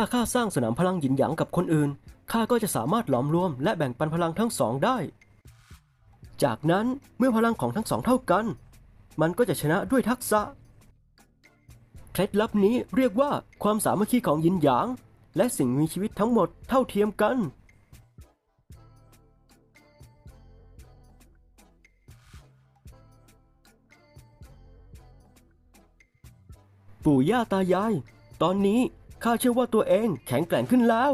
ถ้าข้าสร้างสนามพลังหยินหยางกับคนอื่น ข้าก็จะสามารถหลอมรวมและแบ่งปันพลังทั้งสองได้ จากนั้นเมื่อพลังของทั้งสองเท่ากัน มันก็จะชนะด้วยทักษะ เคล็ดลับนี้เรียกว่าความสามัคคีของหยินหยาง และสิ่งมีชีวิตทั้งหมดเท่าเทียมกันปู่ย่าตายาย ตอนนี้ ข้าเชื่อว่าตัวเองแข็งแกร่งขึ้นแล้ว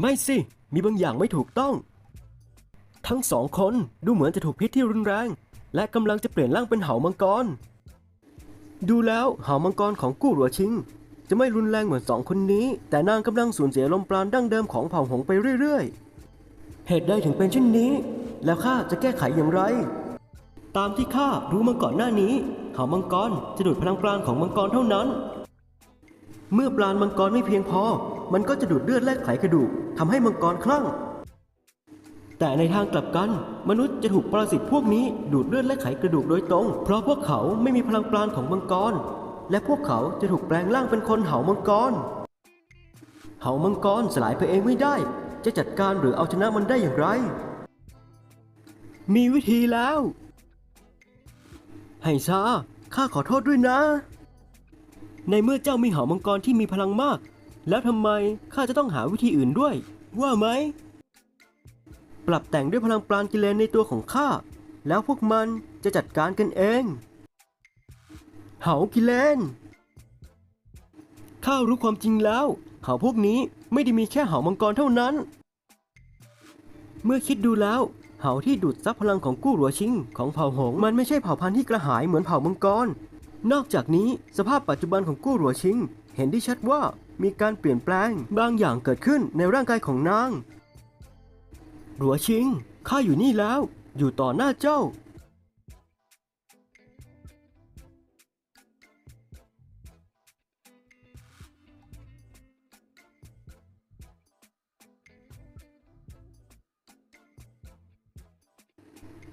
ไม่สิ มีบางอย่างไม่ถูกต้อง ทั้งสองคนดูเหมือนจะถูกพิษที่รุนแรง และกำลังจะเปลี่ยนร่างเป็นเหามังกร ดูแล้วเหามังกรของกู้หลัวชิง จะไม่รุนแรงเหมือนสองคนนี้ แต่นางกำลังสูญเสียลมปราณดั้งเดิมของเผ่าหงไปเรื่อยๆ เหตุใดถึงเป็นเช่นนี้ แล้วข้าจะแก้ไขอย่างไร ตามที่ข้ารู้มาก่อนหน้านี้เหามังกรจะดูดพลังปราณของมังกรเท่านั้น เมื่อปราณมังกรไม่เพียงพอ มันก็จะดูดเลือดและไขกระดูกทำให้มังกรคลั่ง แต่ในทางกลับกัน มนุษย์จะถูกปรสิตพวกนี้ดูดเลือดและไขกระดูกโดยตรง เพราะพวกเขาไม่มีพลังปราณของมังกร และพวกเขาจะถูกแปลงร่างเป็นคนเหามังกร เหามังกรสลายไปเองไม่ได้ จะจัดการหรือเอาชนะมันได้อย่างไร มีวิธีแล้ว ไฮซาข้าขอโทษด้วยนะ ในเมื่อเจ้ามีเหามังกรที่มีพลังมาก แล้วทำไมข้าจะต้องหาวิธีอื่นด้วย ว่าไหม ปรับแต่งด้วยพลังปราณกิเลนในตัวของข้า แล้วพวกมันจะจัดการกันเอง เหากิเลน ข้ารู้ความจริงแล้วเหาพวกนี้ไม่ได้มีแค่เหามังกรเท่านั้น เมื่อคิดดูแล้ว เหาที่ดูดซับพลังของกู้หลัวชิง ของเผ่าหง มันไม่ใช่เผ่าพันธุ์ที่กระหายเหมือนเผ่ามังกร นอกจากนี้สภาพปัจจุบันของกู้หลัวชิง เห็นได้ชัดว่ามีการเปลี่ยนแปลงบางอย่างเกิดขึ้นในร่างกายของนางหลัวชิงข้าอยู่นี่แล้ว อยู่ต่อหน้าเจ้า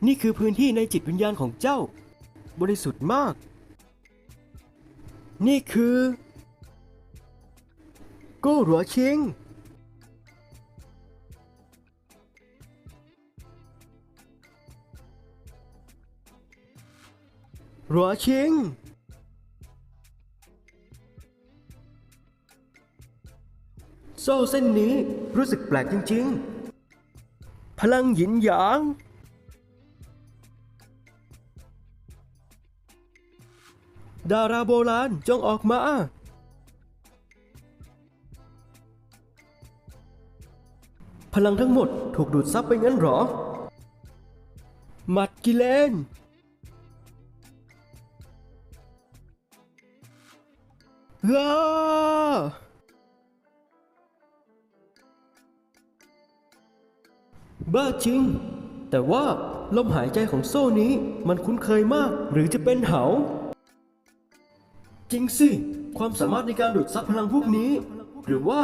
นี่คือพื้นที่ในจิตวิญญาณของเจ้า บริสุทธิ์มาก นี่คือโก้หลัวชิง หลัวชิง โซ่เส้นนี้รู้สึกแปลกจริง ๆ พลังหยินหยาง ดาราโบราณจงออกมา พลังทั้งหมดถูกดูดซับไปงั้นหรอ หมัดกิเลนว้าบ้าจริง แต่ว่าลมหายใจของโซ่นี้มันคุ้นเคยมาก หรือจะเป็นเหา จริงสิ ความสามารถในการดูดซับพลังพวกนี้ หรือว่า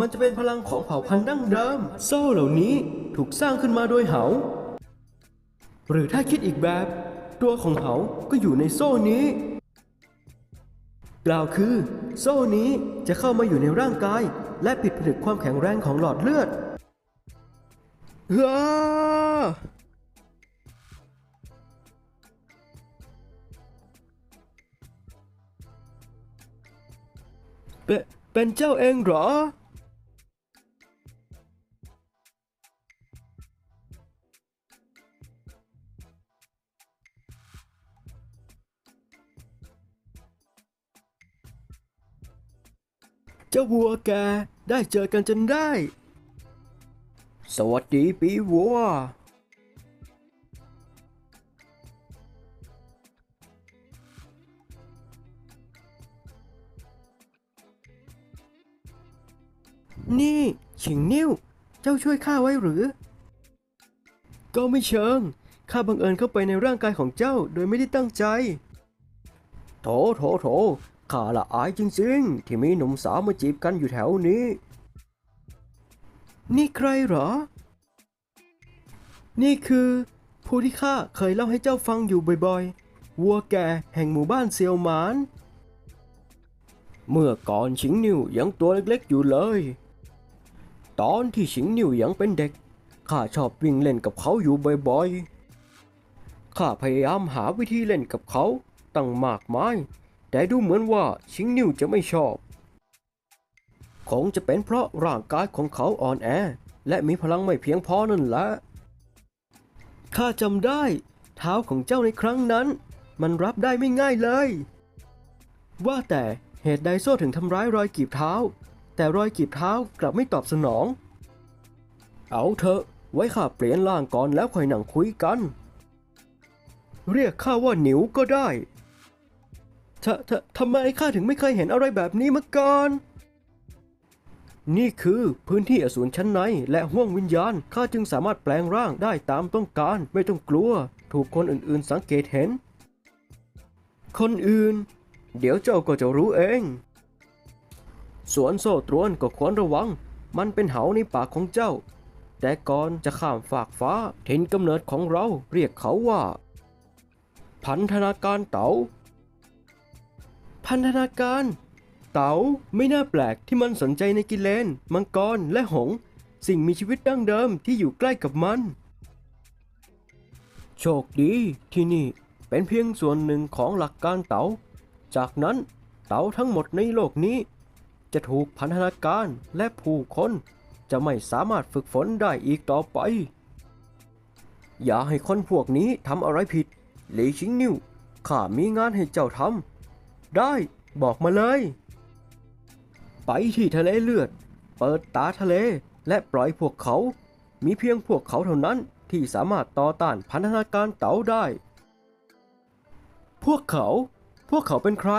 มันจะเป็นพลังของเผ่าพันธุ์ดั้งเดิมโซ่เหล่านี้ถูกสร้างขึ้นมาโดยเหา หรือถ้าคิดอีกแบบ ตัวของเหาก็อยู่ในโซ่นี้ กล่าวคือ โซ่นี้จะเข้ามาอยู่ในร่างกาย และปิดผนึกความแข็งแรงของหลอดเลือดเฮ้าเป็น เป็นเจ้าเองเหรอ เจ้าวัวแกได้เจอกันจนได้ สวัสดีปีวัว นี่ฉิงนิ้ว เจ้าช่วยข้าไว้หรือ ก็ไม่เชิง ข้าบังเอิญเข้าไปในร่างกายของเจ้าโดยไม่ได้ตั้งใจ โถโถโถข้าละอายจริงๆ ที่มีหนุ่มสาวมาจีบกันอยู่แถวนี้ นี่ใครเหรอ นี่คือ ผู้ที่ข้าเคยเล่าให้เจ้าฟังอยู่บ่อยๆ วัวแก่แห่งหมู่บ้านเซียวหมาน เมื่อก่อนชิงนิวยังตัวเล็กๆอยู่เลย ตอนที่ชิงนิวยังเป็นเด็ก ข้าชอบวิ่งเล่นกับเขาอยู่บ่อยๆ ข้าพยายามหาวิธีเล่นกับเขาตั้งมากมาย แต่ดูเหมือนว่าชิงนิวจะไม่ชอบ คงจะเป็นเพราะร่างกายของเขาอ่อนแอ และมีพลังไม่เพียงพอนั่นแหละ ข้าจำได้ เท้าของเจ้าในครั้งนั้น มันรับได้ไม่ง่ายเลย ว่าแต่เหตุใดโซ่ถึงทำร้ายรอยกีบเท้า แต่รอยกีบเท้ากลับไม่ตอบสนอง เอาเถอะ ไว้ข้าเปลี่ยนร่างก่อนแล้วค่อยนั่งคุยกัน เรียกข้าว่าหนิวก็ได้ทททำไมข้าถึงไม่เคยเห็นอะไรแบบนี้มาก่อน นี่คือพื้นที่อสูรชั้นในและห้วงวิญญาณ ข้าจึงสามารถแปลงร่างได้ตามต้องการ ไม่ต้องกลัว ถูกคนอื่นๆสังเกตเห็น คนอื่น เดี๋ยวเจ้าก็จะรู้เอง สวนโซ่ตรวนก็ควรระวัง มันเป็นเหาในปากของเจ้า แต่ก่อนจะข้ามฝากฟ้าถิ่นกำเนิดของเราเรียกเขาว่า พันธนาการเต๋า พันธนาการ เต๋าไม่น่าแปลกที่มันสนใจในกิเลน มังกรและหง สิ่งมีชีวิตดั้งเดิมที่อยู่ใกล้กับมัน โชคดีที่นี่เป็นเพียงส่วนหนึ่งของหลักการเต๋า จากนั้นเต๋าทั้งหมดในโลกนี้ จะถูกพันธนาการและผู้คนจะไม่สามารถฝึกฝนได้อีกต่อไป อย่าให้คนพวกนี้ทำอะไรผิดหลีชิงนิวข้ามีงานให้เจ้าทำได้บอกมาเลย ไปที่ทะเลเลือด เปิดตาทะเลและปล่อยพวกเขา มีเพียงพวกเขาเท่านั้นที่สามารถต่อต้านพันธนาการเต๋าได้ พวกเขา พวกเขาเป็นใคร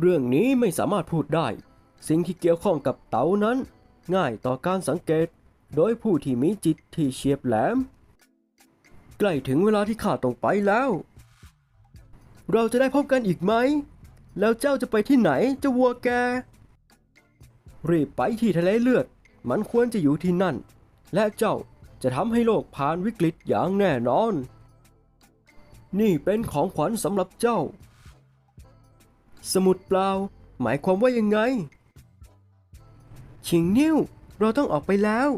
เรื่องนี้ไม่สามารถพูดได้ สิ่งที่เกี่ยวข้องกับเต๋านั้น ง่ายต่อการสังเกต โดยผู้ที่มีจิตที่เฉียบแหลม ใกล้ถึงเวลาที่ข้าต้องไปแล้ว เราจะได้พบกันอีกไหม แล้วเจ้าจะไปที่ไหนเจะวัวแก รีบไปที่ทะเลเลือด มันควรจะอยู่ที่นั่น และเจ้าจะทำให้โลกผ่านวิกฤตอย่างแน่นอน นี่เป็นของขวัญสำหรับเจ้า สมุดเปล่า หมายความว่ายังไง ชิงนิ้ว เราต้องออกไปแล้ว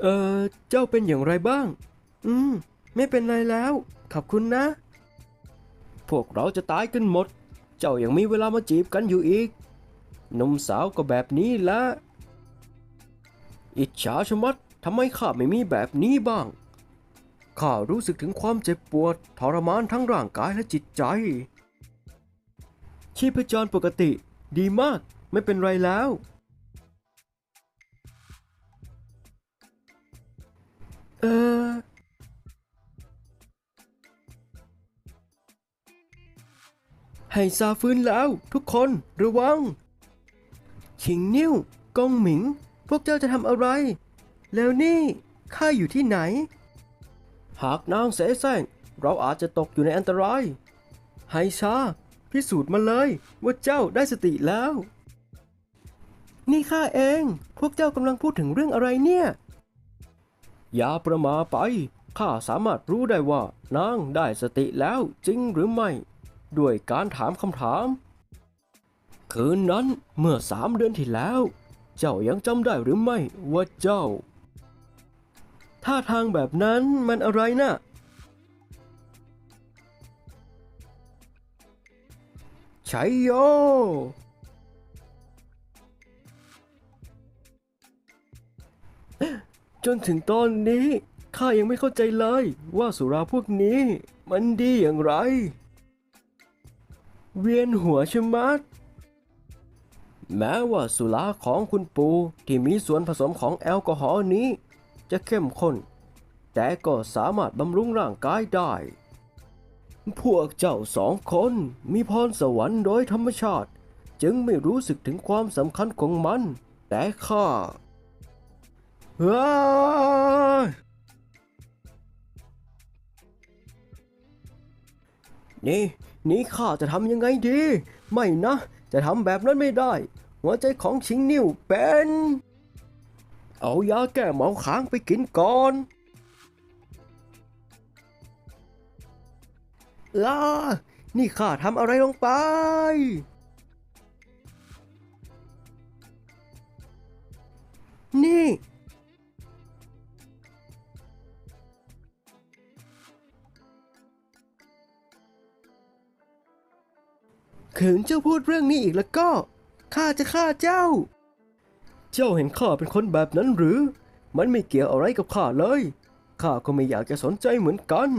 เออเจ้าเป็นอย่างไรบ้าง อืม ไม่เป็นไรแล้ว ขอบคุณนะ พวกเราจะตายกันหมด เจ้ายังมีเวลามาจีบกันอยู่อีก นุ่มสาวก็แบบนี้ละ อิจฉาชะมัดทำไมข้าไม่มีแบบนี้บ้าง ข้ารู้สึกถึงความเจ็บปวดทรมานทั้งร่างกายและจิตใจ ชีพจรปกติ ดีมากไม่เป็นไรแล้ว เออให้ซาฟื้นแล้วทุกคนระวัง ชิงนิ้วกงหมิง พวกเจ้าจะทำอะไร แล้วนี่ข้าอยู่ที่ไหน หากนางเสแสร้งเราอาจจะตกอยู่ในอันตราย ไฮชา พิสูจน์มาเลยว่าเจ้าได้สติแล้ว นี่ข้าเอง พวกเจ้ากำลังพูดถึงเรื่องอะไรเนี่ย อย่าประมาไป ข้าสามารถรู้ได้ว่านางได้สติแล้วจริงหรือไม่ ด้วยการถามคำถาม คืนนั้นเมื่อสามเดือนที่แล้ว เจ้ายังจำได้หรือไม่ว่าเจ้าท่าทางแบบนั้นมันอะไรนะ่ะชัยโย จนถึงตอนนี้ ข้ายังไม่เข้าใจเลยว่าสุราพวกนี้มันดีอย่างไร เวียนหัวชะมัด แม้ว่าสุราของคุณปูที่มีส่วนผสมของแอลกอฮอล์นี้ จะเข้มข้น แต่ก็สามารถบำรุงร่างกายได้ พวกเจ้าสองคนมีพรสวรรค์โดยธรรมชาติ จึงไม่รู้สึกถึงความสำคัญของมัน แต่ข้าานี่ นี่ข้าจะทำยังไงดี ไม่นะ จะทำแบบนั้นไม่ได้ หัวใจของชิงนิ่วเป็น เอายาแก้เมาค้างไปกินก่อนลานี่ข้าทำอะไรลงไป นี่ ขืนเจ้าพูดเรื่องนี้อีกแล้วก็ข้าจะฆ่าเจ้า เจ้าเห็นข้าเป็นคนแบบนั้นหรือ มันไม่เกี่ยวอะไรกับข้าเลยข้าก็ไม่อยากจะสนใจเหมือนกัน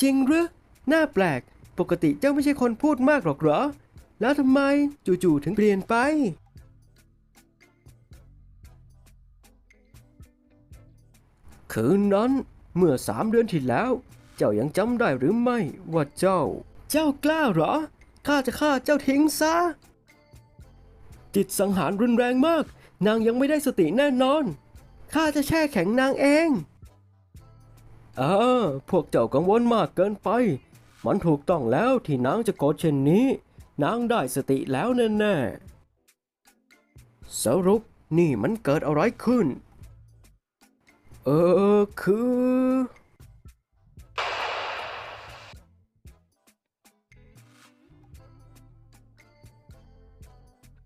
จริงหรือน่าแปลก ปกติเจ้าไม่ใช่คนพูดมากหรอกเหรอ แล้วทำไมจู่ๆถึงเปลี่ยนไป คืนนั้นเมื่อสามเดือนที่แล้ว เจ้ายังจำได้หรือไม่ว่าเจ้า เจ้ากล้าเหรอ ข้าจะฆ่าเจ้าทิ้งซะ จิตสังหารรุนแรงมาก นางยังไม่ได้สติแน่นอน ข้าจะแช่แข็งนางเองเออพวกเจ้ากังวลมากเกินไป มันถูกต้องแล้วที่นางจะโกรธเช่นนี้ นางได้สติแล้วแน่ๆ สรุปนี่มันเกิดอะไรขึ้น เออคือ